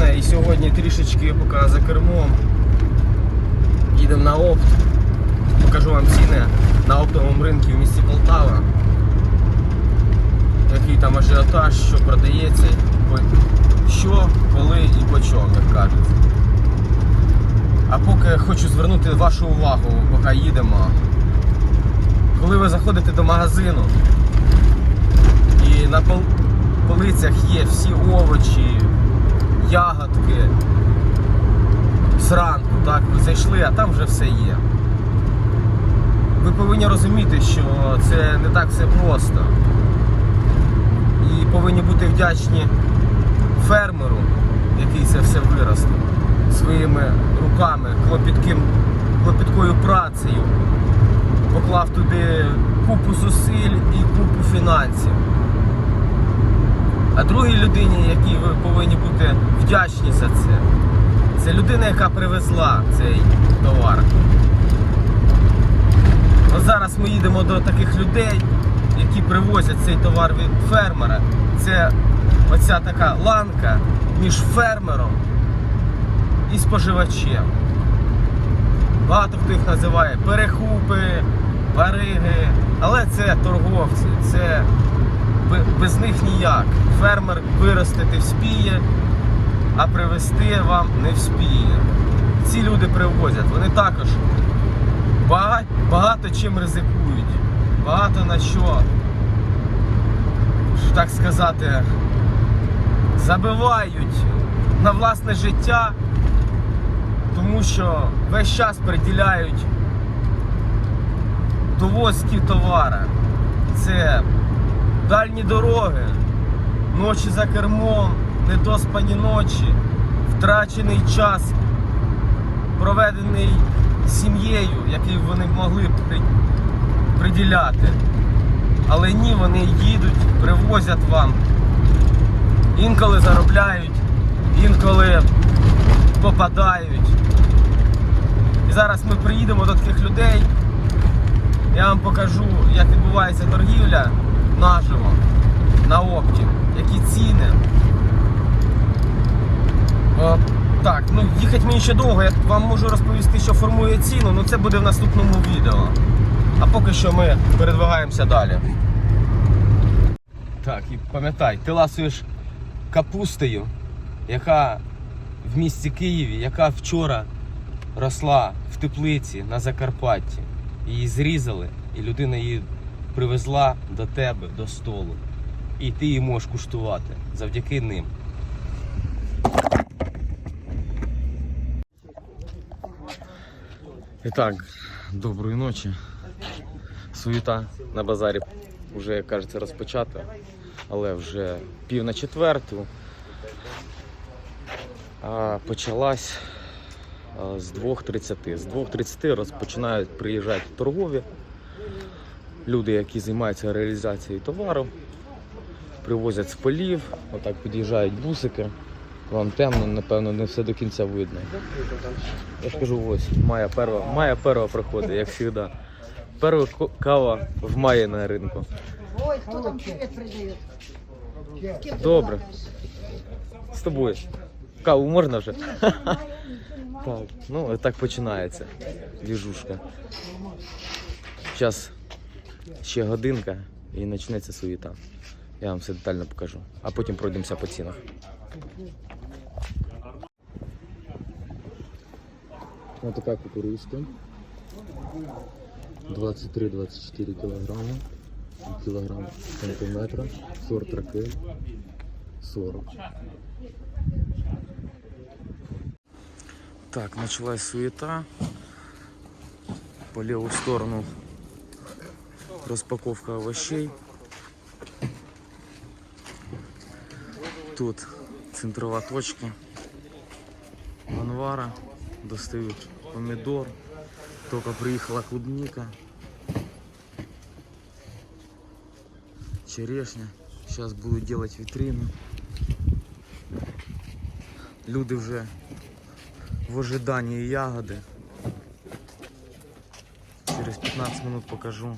на каналі Шалена Батьківщина і сьогодні трішечки поки за кермом. Їдемо на опт. Покажу вам ціни на оптовому ринку в місті Полтава. Який там ажіотаж, що продається, що, коли і по чому, як кажуть. А поки хочу звернути вашу увагу, поки їдемо. Коли ви заходите до магазину і на пол- полицях є всі овочі, ягодки, зранку, так, ви зайшли, а там вже все є. Ви повинні розуміти, що це не так все просто. І повинні бути вдячні фермеру, який це все виростив своїми руками, клопітким, клопіткою працею, поклав туди купу зусиль і купу фінансів. А другій людині, якій ви повинні бути вдячні за це, це людина, яка привезла цей товар. От зараз ми їдемо до таких людей, які привозять цей товар від фермера. Це оця така ланка між фермером і споживачем. Багато хто їх називає перехупи, бариги, але це торговці, це без них ніяк. Фермер виростити вспіє, а привезти вам не вспіє. Ці люди привозять, вони також багато, багато чим ризикують, багато на що, так сказати, забивають на власне життя, тому що весь час приділяють довозки товара. Це дальні дороги, ночі за кермом, недоспані ночі, втрачений час, проведений сім'єю, який вони могли б приділяти. Але ні, вони їдуть, привозять вам. Інколи заробляють, інколи попадають. І зараз ми приїдемо до таких людей. Я вам покажу, як відбувається торгівля наживо на опті, які ціни. О, так, ну їхати мені ще довго, я вам можу розповісти, що формує ціну, але це буде в наступному відео. А поки що ми передвигаємося далі. Так, і пам'ятай, ти ласуєш капустою, яка в місті Києві, яка вчора росла в теплиці на Закарпатті. Її зрізали, і людина її привезла до тебе, до столу. І ти її можеш куштувати завдяки ним. І так, доброї ночі. Суєта на базарі вже, як кажеться, розпочата, але вже пів на четверту. А почалась з 2.30. З 2.30 розпочинають приїжджати торгові. Люди, які займаються реалізацією товару, привозять з полів, отак під'їжджають бусики. Вам темно, напевно, не все до кінця видно. Я ж кажу, ось, мая перва, мая перва приходить, як завжди. Перша ко- кава в маї на ринку. Ой, кто там кем ты Добре. З тобою. Каву можна вже? Так, ну так починається. Двіжушка. Зараз ще годинка і почнеться суєта. Я вам все детально покажу. А потім пройдемося по цінах. Ось така кукурузка. 23-24 кілограми. Кілограм сантиметра. Сорт раки. 40. Так, началась суета. По левую сторону распаковка овощей. Тут центрова точка. Анвара. Достают помидор. Только приехала клубника. Черешня. Сейчас буду делать витрину. Люди вже в ожидании ягоди. Через 15 минут покажу,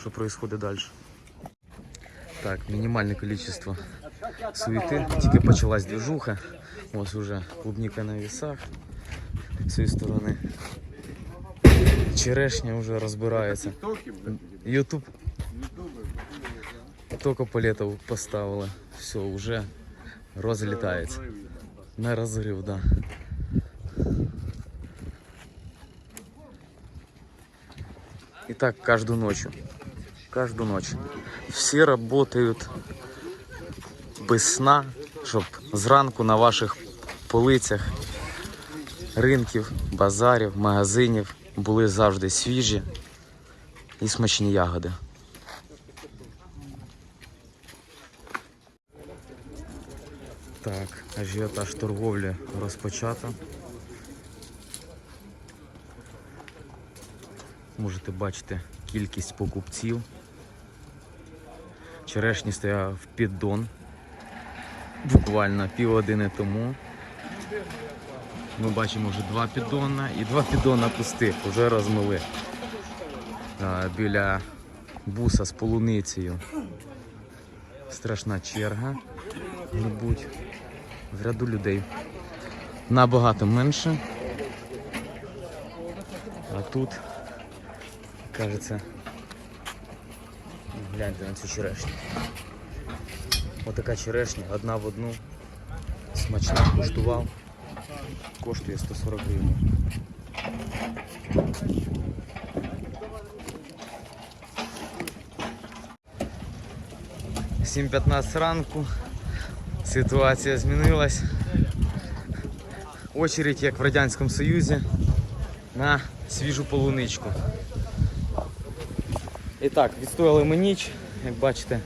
що происходит дальше. Так, мінімальне кількість суєти. Тільки почалась движуха. Ось уже клубніка на вісах. З цієї сторони. Черешня вже розбирається. Ютуб тільки палетов поставила. Все, вже розлітається. На розрив, да. И так каждую ночь. Каждую ночь. Все работают без сна, щоб зранку на ваших полицях ринків, базарів, магазинів були завжди свіжі і смачні ягоди. Так, ажіотаж торговлі розпочато. Можете бачити кількість покупців. Черешні стояв піддон буквально півгодини тому. Ми бачимо вже два піддона і два піддона пустих, вже розмили біля буса з полуницею. Страшна черга, мабуть, в ряду людей. Набагато менше. А тут, кажеться, гляньте на цю черешню. Отака черешня, одна в одну. Смачна куштував. Коштує 140 гривень. Сім 15 ранку. Ситуація змінилась. Очередь, як в Радянському Союзі, на свіжу полуничку. І так, відстояли ми ніч, як бачите,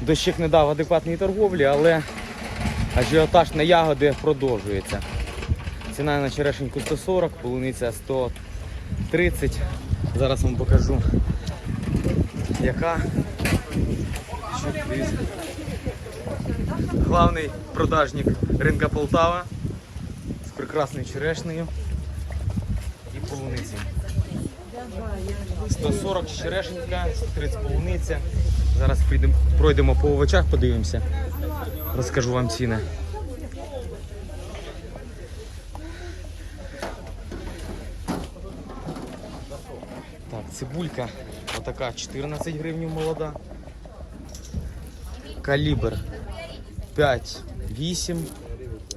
дощик не дав адекватної торговлі, але ажіотаж на ягоди продовжується. Ціна на черешеньку 140, полуниця 130. Зараз вам покажу, яка. Главний продажник ринка Полтава з прекрасною черешнею і полуницею. 140 черешенька, 130 полуниця. Зараз прийдемо, пройдемо по овочах, подивимося. Розкажу вам ціни. Так, цибулька отака 14 гривень молода. Калібр 5-8.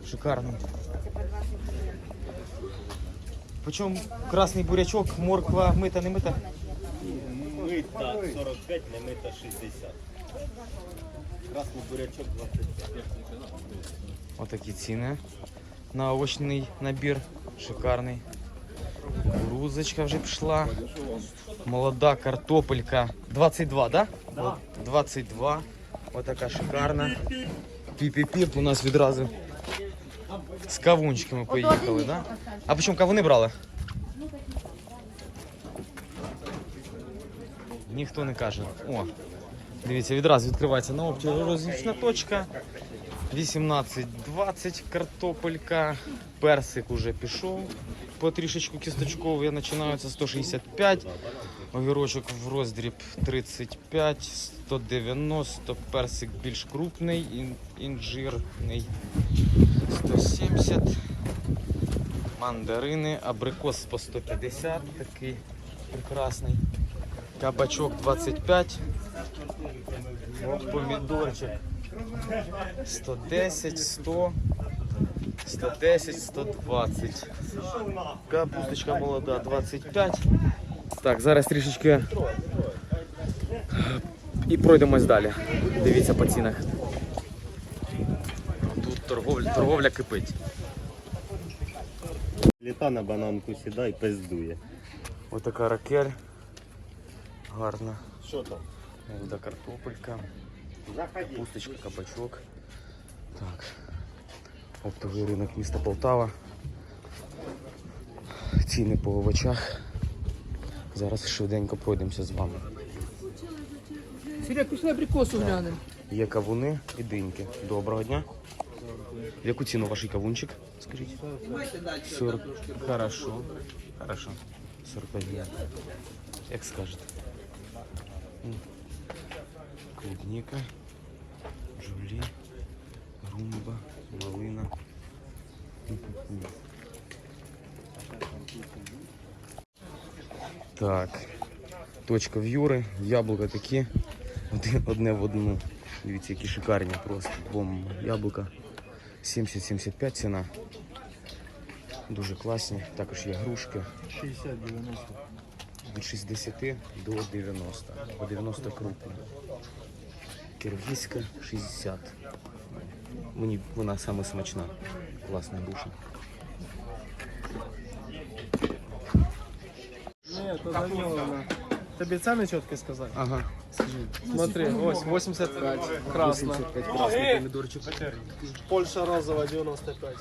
Шикарно. Почем красний бурячок, морква мита, не мита? Мита 45, не мита 60. Красний бурячок 25. Отакі ціни на овочний набір. Шикарний. Кукурузочка вже пішла. Молода картопелька. 22, да? Да. 22. Отака шикарна. Піп-піп-піп у нас відразу з кавунчиками поїхали, да? А по чому кавуни брали? Ніхто не каже. О, дивіться, відразу відкривається на опті розлічна точка. 18-20 картопелька. Персик уже пішов. По трішечку кісточковий починаються 165. Огірочок в роздріб 35, 190, персик більш крупний, інжирний 170. Мандарини, абрикос по 150, такий прекрасний. Кабачок 25. Помідорчик 110, 100, 110, 120. Капусточка молода 25. Так, зараз трішечки і пройдемось далі. Дивіться по цінах. Торговля, торговля кипить. Літа на бананку сідай, пиздує. Отака ракель. Гарна. Що там? Молода картопелька. Заходи. Пусточка, кабачок. Так. Оптовий ринок міста Полтава. Ціни по овочах. Зараз швиденько пройдемося з вами. Сіря, пішли абрикосу глянемо. Є кавуни і диньки. Доброго дня. В яку ціну ваш кавунчик? Скажіть. 40. Хорошо. Хорошо. 45. Як скажете. Клубника. Жулі, румба, малина. Так. Точка в Юри, яблука такі. Одне в одну. Дивіться, які шикарні просто. Бомба. Яблука 70-75 ціна. Дуже класні. Також є грушки. 60-90. Від 60 до 90. По 90 крупна. Киргизька 60. Мені вона саме смачна. Класна груша. Ні, то Даниловна. Тобі ціни чітко сказати? Ага. Смотри, ось 85, красна. 85 красний помідорчик. Польща розова 95.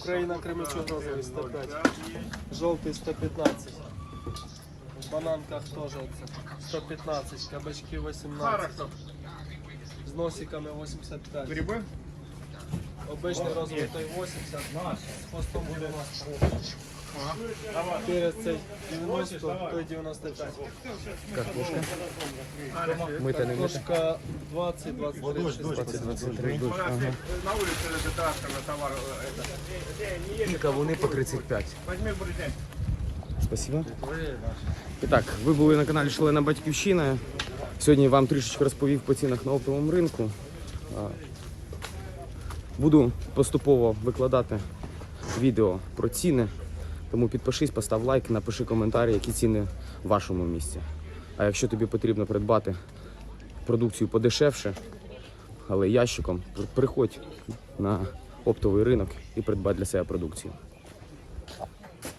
Україна кремячок розовий 105. Жовтий 115. В бананках теж оце 115, кабачки 18. З носиками 85. Гриби? Обичний розовий той 80, з хвостом 90. Перець цей 90, той 95. Картошка. Мита не мита. Картошка 20, 23, 16. 23 Ага. І кавуни по 35. Спасибо. І так, ви були на каналі Шалена Батьківщина. Сьогодні вам трішечки розповів по цінах на оптовому ринку. Буду поступово викладати відео про ціни. Тому підпишись, постав лайк, напиши коментар, які ціни в вашому місці. А якщо тобі потрібно придбати продукцію подешевше, але ящиком, приходь на оптовий ринок і придбай для себе продукцію.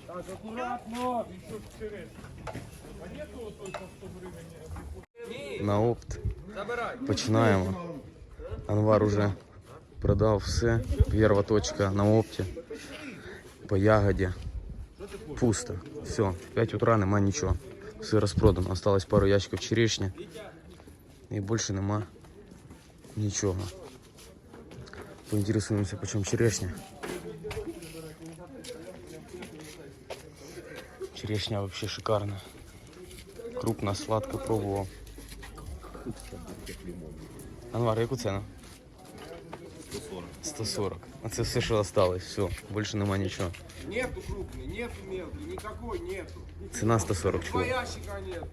Так, акуратно! На опт. Починаємо. Анвар уже продав все. Перша точка на опті. По ягоді. Пусто. Все. В 5 утра нема нічого. Все розпродано. Осталось пару ящиків черешні. І більше нема нічого. Поінтересуємося, по чому черешня. Черешня вообще шикарна. Крупна, сладка, пробував. Анвар, яку ціну? 140. 140. А це все, що осталось. Все, більше нема нічого. Нету крупный, нету мелкий, никакой нету. Ціна 140 Два Ящика нет.